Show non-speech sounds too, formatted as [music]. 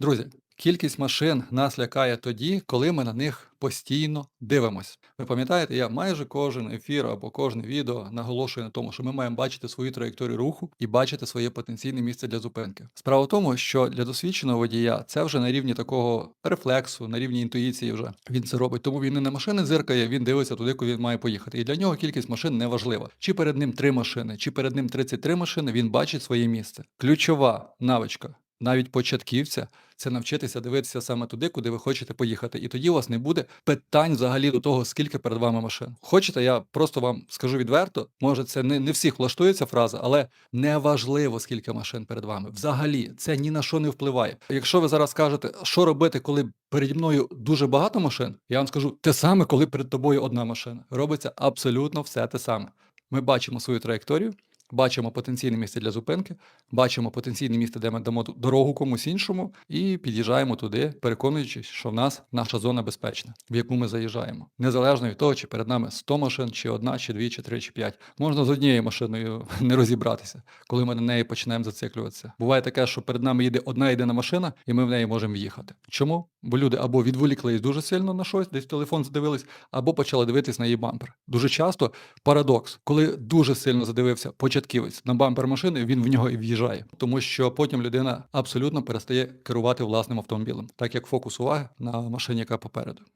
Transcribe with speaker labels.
Speaker 1: Друзі, кількість машин нас лякає тоді, коли ми на них постійно дивимось. Ви пам'ятаєте, я майже кожен ефір або кожне відео наголошую на тому, що ми маємо бачити свою траєкторію руху і бачити своє потенційне місце для зупинки. Справа в тому, що для досвідченого водія це вже на рівні такого рефлексу, на рівні інтуїції вже він це робить. Тому він не на машини зиркає, він дивиться туди, куди він має поїхати. І для нього кількість машин не важлива. Чи перед ним три машини, чи перед ним 33 машини, він бачить своє місце. Ключова навичка навіть початківця це навчитися дивитися саме туди, куди ви хочете поїхати. І тоді у вас не буде питань взагалі до того, скільки перед вами машин. Хочете, я просто вам скажу відверто, може, це не, не всіх влаштує ця фраза, але не важливо, скільки машин перед вами. Взагалі, це ні на що не впливає. Якщо ви зараз скажете, що робити, коли переді мною дуже багато машин, я вам скажу те саме, коли перед тобою одна машина. Робиться абсолютно все те саме. Ми бачимо свою траєкторію, бачимо потенційне місце для зупинки, бачимо потенційне місце, де ми дамо дорогу комусь іншому, і під'їжджаємо туди, переконуючись, що в нас наша зона безпечна, в яку ми заїжджаємо. Незалежно від того, чи перед нами 100 машин, чи одна, чи дві, чи три, чи п'ять. Можна з однією машиною [laughs] не розібратися, коли ми на неї починаємо зациклюватися. Буває таке, що перед нами їде одна єдина машина, і ми в неї можемо в'їхати. Чому? Бо люди або відволіклись дуже сильно на щось, десь телефон задивились, або почали дивитись на її бампер. Дуже часто парадокс, коли дуже сильно задивився початківець на бампер машини, він в нього і в'їжджає, тому що потім людина абсолютно перестає керувати власним автомобілем, так як фокус уваги на машині, яка попереду.